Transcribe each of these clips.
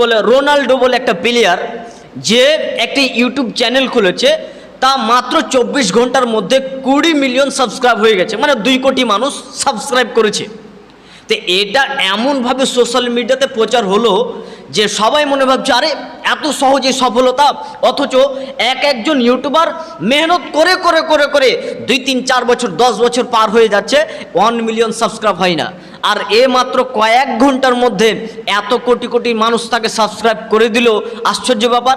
বলে, রোনাল্ডো বলে একটা প্লেয়ার যে একটি ইউটিউব চ্যানেল খুলেছে, তা মাত্র চব্বিশ ঘণ্টার মধ্যে কুড়ি মিলিয়ন সাবস্ক্রাইব হয়ে গেছে মানে দুই কোটি মানুষ সাবস্ক্রাইব করেছে। তো এটা এমনভাবে সোশ্যাল মিডিয়াতে প্রচার হলো যে সবাই মনে ভাবছে, আরে এত সহজে সফলতা, অথচ এক একজন ইউটিউবার মেহনত করে করে করে করে দুই, তিন, চার বছর, দশ বছর পার হয়ে যাচ্ছে ওয়ান মিলিয়ন সাবস্ক্রাইব হয় না। আর এ মাত্র কয়েক ঘণ্টার মধ্যে এত কোটি কোটি মানুষ তাকে সাবস্ক্রাইব করে দিল। আশ্চর্য ব্যাপার।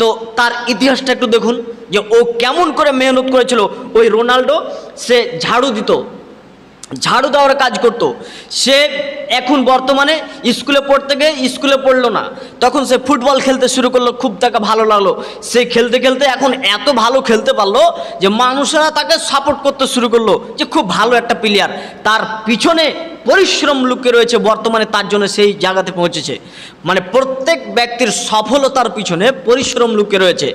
তো তার ইতিহাসটা একটু দেখুন, যে ও কেমন করে মেহনত করেছিল। ওই রোনাল্ডো, সে ঝাড়ু দিত। ঝাড়ু দেওয়ার কাজ করতো। সে এখন বর্তমানে স্কুলে পড়তে গিয়ে স্কুলে পড়ল না। তখন সে ফুটবল খেলতে শুরু করল, খুব তাকে ভালো লাগল। সে খেলতে খেলতে এখন এত ভালো খেলতে পারল, যে মানুষেরা তাকে সাপোর্ট করতে শুরু করল, যে খুব ভালো একটা প্লেয়ার তার পিছনে পরিশ্রম লুকিয়ে রয়েছে বর্তমানে, তার জন্য সেই জায়গাতে পৌঁছেছে। মানে প্রত্যেক ব্যক্তির সফলতার পিছনে পরিশ্রম লুকিয়ে রয়েছে।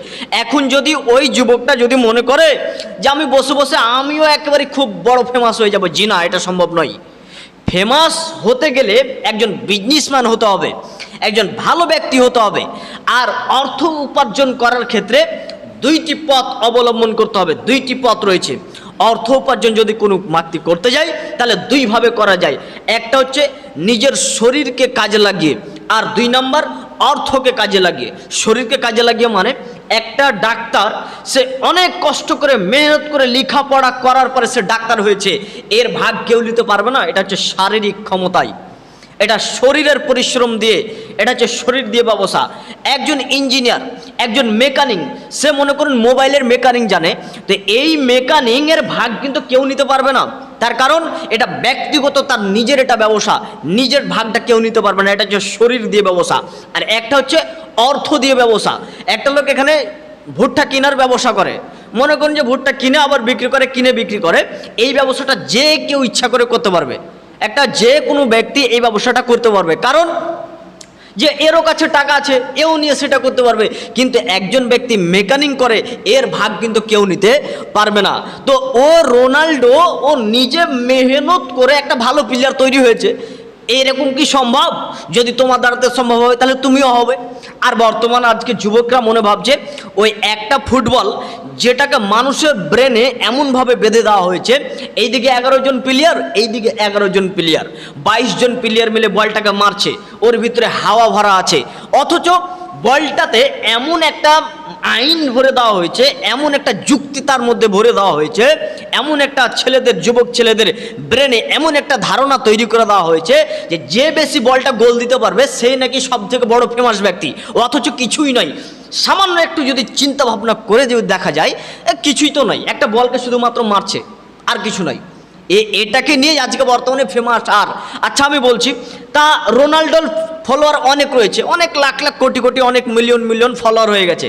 এখন যদি ওই যুবকটা যদি মনে করে যে আমি বসে বসে আমিও একেবারে খুব বড় ফেমাস হয়ে যাব, জি না, এটা সম্ভব নয়। ফেমাস হতে গেলে একজন বিজনেসম্যান হতে হবে, একজন ভালো ব্যক্তি হতে হবে, আর অর্থ উপার্জন করার ক্ষেত্রে দুইটি পথ অবলম্বন করতে হবে, দুইটি পথ রয়েছে। অর্থ উপার্জন যদি কোনো মাতৃ করতে যায়, তাহলে দুইভাবে করা যায়। একটা হচ্ছে নিজের শরীরকে কাজে লাগিয়ে, আর দুই নম্বর অর্থকে কাজে লাগিয়ে। শরীরকে কাজে লাগিয়ে মানে একটা ডাক্তার, সে অনেক কষ্ট করে, মেহনত করে লেখাপড়া করার পরে সে ডাক্তার হয়েছে। এর ভাগ কেউ নিতে পারবে না, এটা হচ্ছে শারীরিক ক্ষমতায়। এটা শরীরের পরিশ্রম দিয়ে, এটা হচ্ছে শরীর দিয়ে ব্যবসা। একজন ইঞ্জিনিয়ার, একজন মেকানিং সে মনে করুন মোবাইলের মেকানিং জানে, তো এই মেকানিংয়ের ভাগ কিন্তু কেউ নিতে পারবে না। তার কারণ, এটা ব্যক্তিগত তার নিজের এটা ব্যবসা, নিজের ভাগটা কেউ নিতে পারবে না, এটা হচ্ছে শরীর দিয়ে ব্যবসা। আর একটা হচ্ছে অর্থ দিয়ে ব্যবসা। একটা লোক এখানে ভুট্টা কেনার ব্যবসা করে। মনে করুন যে ভুট্টা কিনে আবার বিক্রি করে, কিনে বিক্রি করে, এই ব্যবসাটা যে কেউ ইচ্ছা করে করতে পারবে। একটা যে কোনো ব্যক্তি এই ব্যবসাটা করতে পারবে। কারণ যে এরও কাছে টাকা আছে, এও নিয়ে সেটা করতে পারবে। কিন্তু একজন ব্যক্তি মেকানিং করে, এর ভাগ কিন্তু কেউ নিতে পারবে না। তো ও রোনাল্ডো, ও নিজে মেহনত করে একটা ভালো প্লেয়ার তৈরি হয়েছে। এরকম কি সম্ভব? যদি তোমার দ্বারাতে সম্ভব হবে তাহলে তুমিও হবে। আর বর্তমান আজকে যুবকরা মনে ভাবছে ওই একটা ফুটবল যেটাকে মানুষের ব্রেনে এমনভাবে বেঁধে দেওয়া হয়েছে। এইদিকে এগারো জন প্লেয়ার এইদিকে এগারো জন প্লেয়ার বাইশ জন প্লেয়ার মিলে বলটাকে মারছে। ওর ভিতরে হাওয়া ভরা আছে। অথচ বলটাতে এমন একটা আইন ভরে দেওয়া হয়েছে, এমন একটা যুক্তি তার মধ্যে ভরে দেওয়া হয়েছে, এমন একটা ছেলেদের, যুবক ছেলেদের ব্রেনে এমন একটা ধারণা তৈরি করে দেওয়া হয়েছে যে যে বেশি বলটা গোল দিতে পারবে সেই নাকি সব থেকে বড় ফেমাস ব্যক্তি। অথচ কিছুই নয়। সামান্য একটু যদি চিন্তা ভাবনা করে যদি দেখা যায় কিছুই তো নয়। একটা বলকে শুধুমাত্র মারছে, আর কিছু নয়। এ, এটাকে নিয়ে আজকে বর্তমানে ফেমাস আর। আচ্ছা আমি বলছি, তা রোনাল্ডোর ফলোয়ার অনেক রয়েছে, অনেক লাখ লাখ কোটি কোটি, অনেক মিলিয়ন মিলিয়ন ফলোয়ার হয়ে গেছে।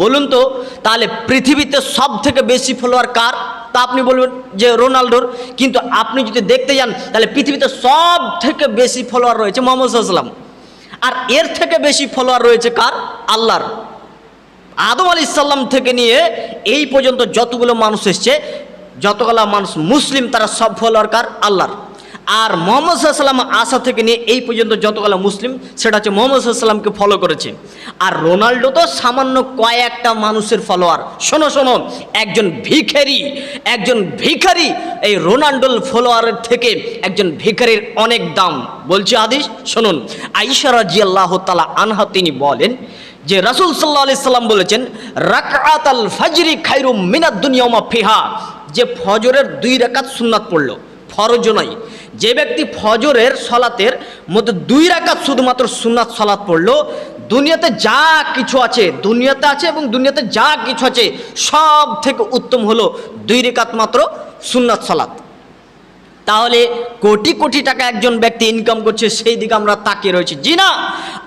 বলুন তো, তাহলে পৃথিবীতে সব থেকে বেশি ফলোয়ার কার? তা আপনি বলবেন যে রোনাল্ডোর, কিন্তু আপনি যদি দেখতে যান, তাহলে পৃথিবীতে সব থেকে বেশি ফলোয়ার রয়েছে মোহাম্মদ সাল্লাম আর এর থেকে বেশি ফলোয়ার রয়েছে কার? আল্লাহর। আদম আলি ইসাল্লাম থেকে নিয়ে এই পর্যন্ত যতগুলো মানুষ এসছে যতগুলো মানুষ মুসলিম, তারা সব ফলোয়ার কার? আল্লাহর। আর মোহাম্মদ সাল্লাম আসা থেকে নিয়ে এই পর্যন্ত যতগুলো মুসলিম, সেটা হচ্ছে মোহাম্মদ সাল্লামকে ফলো করেছে। আর রোনাল্ডো তো সামান্য কয়েকটা মানুষের ফলোয়ার শোনো শোনো, একজন ভিখারি একজন ভিখারি এই রোনাল্ডোর ফলোয়ারের থেকে একজন ভিখারির অনেক দাম। বলছি আদিস শুনুন। আইসা রাজি আল্লাহ তালা আনহা তিনি বলেন যে রাসুল সাল্লাহ আলি সাল্লাম বলেছেন রাকাত আল ফাজরি খাইরুম মিনাদ দুনিয়মা ফিহা। যে ফজরের দুই রাকাত সুন্নাত পড়ল ফরজ নয়। যে ব্যক্তি ফজরের সলাতের মধ্যে দুই রাকাত শুধুমাত্র সুন্নাত সলাত পড়ল, দুনিয়াতে যা কিছু আছে, দুনিয়াতে আছে এবং দুনিয়াতে যা কিছু আছে, সব থেকে উত্তম হলো দুই রেখাত মাত্র সুন্নাত সলাত। তাহলে কোটি কোটি টাকা একজন ব্যক্তি ইনকাম করছে, সেই দিকে আমরা তাকিয়ে রয়েছি। জি না,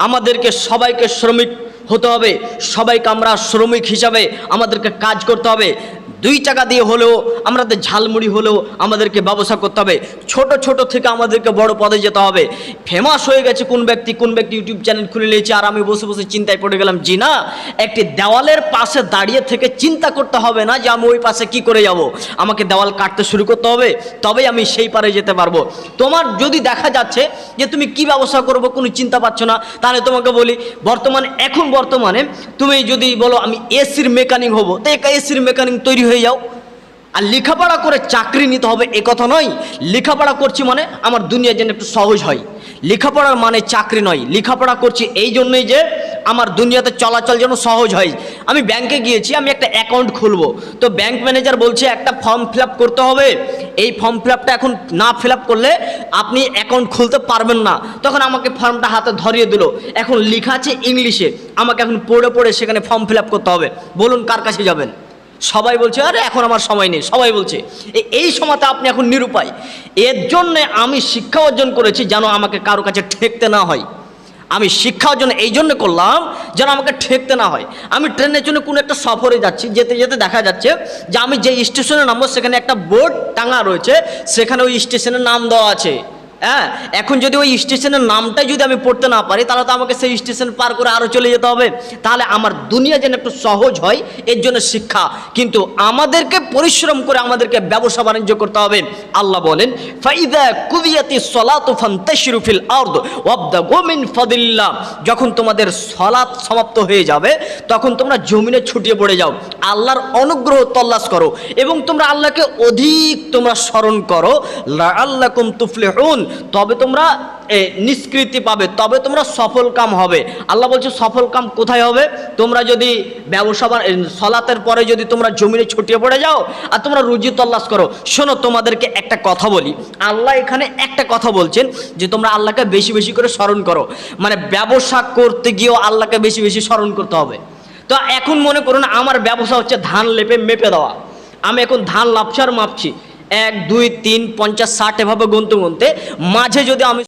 আমাদেরকে সবাইকে শ্রমিক হতে হবে, সবাইকে আমরা শ্রমিক হিসাবে আমাদেরকে কাজ করতে হবে। দুই টাকা দিয়ে হলেও আমাদের ঝালমুড়ি হলেও আমাদেরকে ব্যবসা করতে হবে। ছোট ছোট থেকে আমাদেরকে বড় পদে যেতে হবে। ফেমাস হয়ে গেছে কোন ব্যক্তি কোন ব্যক্তি ইউটিউব চ্যানেল খুলে নিয়েছে আর আমি বসে বসে চিন্তায় পড়ে গেলাম, জি না, একটি দেওয়ালের পাশে দাঁড়িয়ে থেকে চিন্তা করতে হবে না যে আমি ওই পাশে কি করে যাব। আমাকে দেওয়াল কাটতে শুরু করতে হবে, তবেই আমি সেই পারে যেতে পারব। তোমার যদি দেখা যাচ্ছে যে তুমি কি ব্যবসা করব, কোনো চিন্তা পাচ্ছ না, তাহলে তোমাকে বলি, বর্তমানে, এখন বর্তমানে তুমি যদি বলো, আমি এসির মেকানিক হব, তো এসির মেকানিক তৈরি হয়ে যাও। আর লেখাপড়া করে চাকরি নিতে হবে এ কথা নয়। লেখাপড়া করছি মানে আমার দুনিয়া যেন একটু সহজ হয়। লেখাপড়ার মানে চাকরি নয়। লেখাপড়া করছি এই জন্যই যে আমার দুনিয়াতে চলাচল যেন সহজ হয়। আমি ব্যাংকে গিয়েছি, আমি একটা অ্যাকাউন্ট খুলবো। তো ব্যাংক ম্যানেজার বলছে, একটা ফর্ম ফিল করতে হবে। এই ফর্ম ফিল এখন না ফিল করলে আপনি অ্যাকাউন্ট খুলতে পারবেন না। তখন আমাকে ফর্মটা হাতে ধরিয়ে দিল। এখন লেখা আছে ইংলিশে। আমাকে এখন পড়ে পড়ে সেখানে ফর্ম ফিল করতে হবে। বলুন কার কাছে যাবেন? সবাই বলছে, আরে, এখন আমার সময় নেই। সবাই বলছে এই সময়তে আপনি এখন নিরুপায়। এর জন্যে আমি শিক্ষা অর্জন করেছি যেন আমাকে কারও কাছে ঠেকতে না হয়। আমি শিক্ষা অর্জন এই জন্য করলাম যেন আমাকে ঠেকতে না হয়। আমি ট্রেনের জন্য কোনো একটা সফরে যাচ্ছি, যেতে যেতে দেখা যাচ্ছে যে আমি যে স্টেশনে নামবো, সেখানে একটা বোর্ড টাঙা রয়েছে, সেখানে ওই স্টেশনের নাম দেওয়া আছে। হ্যাঁ এখন যদি ওই স্টেশনের নামটাই যদি আমি পড়তে না পারি, তাহলে তো আমাকে সেই স্টেশন পার করে আরও চলে যেতে হবে। তাহলে আমার দুনিয়া যেন একটু সহজ হয়, এর জন্য শিক্ষা। কিন্তু আমাদেরকে পরিশ্রম করে আমাদেরকে ব্যবসা বাণিজ্য করতে হবে। আল্লাহ বলেন, ফাইদা কুদিয়াতি সলাতু ফান্তাশিরু ফিল আরদ ওয়াবদাগু মিন ফাদিল্লাহ। যখন তোমাদের সলাৎ সমাপ্ত হয়ে যাবে, তখন তোমরা জমিনে ছুটিয়ে পড়ে যাও। আল্লাহর অনুগ্রহ তল্লাশ করো এবং তোমরা আল্লাহকে অধিক তোমরা স্মরণ করো। আল্লাহ তুফলিহুন। তবে তোমরা নিষ্কৃতি পাবে, তবে তোমরা সফল কাম হবে। আল্লাহ বলছে, সফল কাম কোথায় হবে? তোমরা যদি ব্যবসা সলাতের পরে যদি তোমরা জমিনে ছুটিয়ে পড়ে যাও আর তোমরা রুজি তল্লাশ করো, শোনো, তোমাদেরকে একটা কথা বলি। আল্লাহ এখানে একটা কথা বলছেন যে, তোমরা আল্লাহকে বেশি বেশি করে স্মরণ করো। মানে ব্যবসা করতে গিয়েও আল্লাহকে বেশি বেশি স্মরণ করতে হবে। তো এখন মনে করুন, আমার ব্যবসা হচ্ছে ধান লেপে মেপে দেওয়া। আমি এখন ধান লাপছি আর মাপছি। এক দুই তিন পঞ্চাশ ষাট এভাবে গুনতে গুনতে মাঝে যদি আমি